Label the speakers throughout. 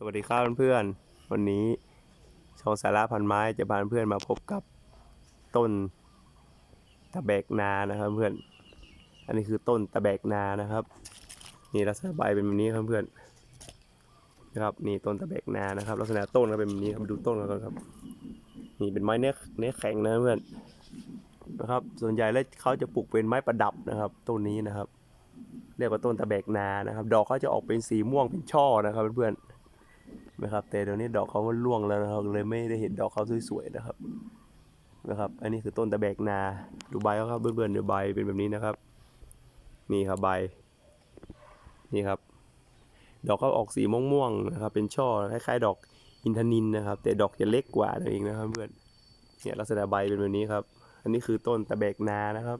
Speaker 1: สวัสดีครับเพื่อนๆ วันนี้ช่องสาระพันไม้จะพาเพื่อนมาพบกับต้นตะแบกนานะครับเพื่อน อันนี้คือต้นตะแบกนานะครับ นี่ลักษณะใบเป็นแบบนี้ครับเพื่อนนะครับนี่ต้นตะแบกนานะครับ ลักษณะต้นก็เป็นแบบนี้ครับดูต้นกันก่อนครับ นี่เป็นไม้เนื้อเนื้อแข็งนะเพื่อนนะครับ ส่วนใหญ่แล้วเขาจะปลูกเป็นไม้ประดับนะครับต้นนี้นะครับ เรียกว่าต้นตะแบกนานะครับ ดอกเขาจะออกเป็นสีม่วงเป็นช่อนะครับเพื่อนๆ นะครับ แต่เดี๋ยวนี้ดอกเขาก็ร่วงแล้วนะครับเลยไม่ได้เห็นดอกเขาสวยๆนะครับนะครับ อันนี้คือต้นตะแบกนาดูใบเขาครับเพื่อนๆเดี๋ยวใบเป็นแบบนี้นะครับ นี่ครับใบ นี่ครับ ดอกเขาออกสีม่วงๆนะครับ เป็นช่อคล้ายๆ ดอกอินทนินนะครับ แต่ดอกจะเล็กกว่านั่นเองนะครับเพื่อนเนี่ยลักษณะใบเป็นแบบนี้ครับ อันนี้คือต้นตะแบกนานะครับ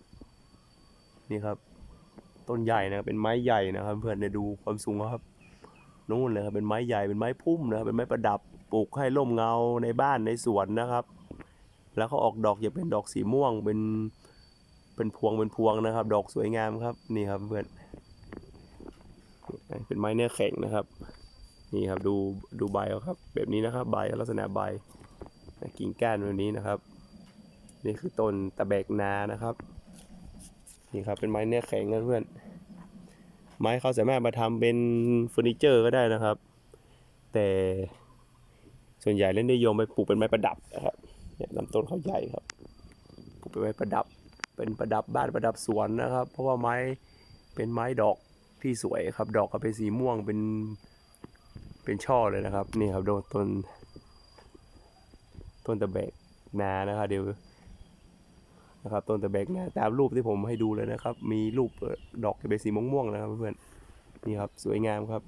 Speaker 1: นี่ครับ ต้นใหญ่นะครับเป็นไม้ใหญ่นะครับ เพื่อนเดี๋ยวดูความสูงครับ นู่นเลยครับเป็นไม้ใหญ่เป็นไม้พุ่มนะครับเป็นไม้ประดับปลูกให้ร่มเงาในบ้านในสวนนะครับ แล้วเขาออกดอกจะเป็นดอกสีม่วงเป็นเป็นพวงเป็นพวงนะครับ ดอกสวยงามครับนี่ครับเพื่อนเป็นไม้เนื้อแข็งนะครับ นี่ครับดูดูใบครับ แบบนี้นะครับ ใบลักษณะใบกิ่งก้านแบบนี้นะครับ นี่คือต้นตะแบกนานะครับ นี่ครับเป็นไม้เนื้อแข็งนะเพื่อน ไม้เขาสามารถมาทำเป็นเฟอร์นิเจอร์ก็ได้นะครับ แต่ส่วนใหญ่เล่นนิยมไปปลูกเป็นไม้ประดับนะครับเนี่ยลำต้นเขาใหญ่ครับปลูกเป็นไม้ประดับ เป็นประดับบ้านประดับสวนนะครับ เพราะว่าไม้เป็นไม้ดอกที่สวยครับ ดอกก็เป็นสีม่วงเป็นเป็นช่อเลยนะครับนี่ครับโดนต้นต้นตะแบกนานะครับเดี๋ยว นะครับต้นตะแบกนาตามรูปที่ผมให้ดูเลยนะครับ มีรูปดอกเป็นสีม่วงๆนะครับเพื่อนนี่ครับสวยงามครับ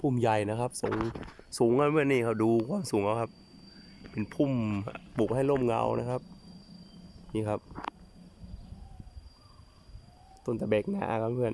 Speaker 1: พุ่มใหญ่นะครับสูงสูงนะเพื่อนนี่ครับดูความสูงเขาครับ เป็นพุ่มปลูกให้ร่มเงานะครับ นี่ครับ ต้นตะแบกนาครับเพื่อน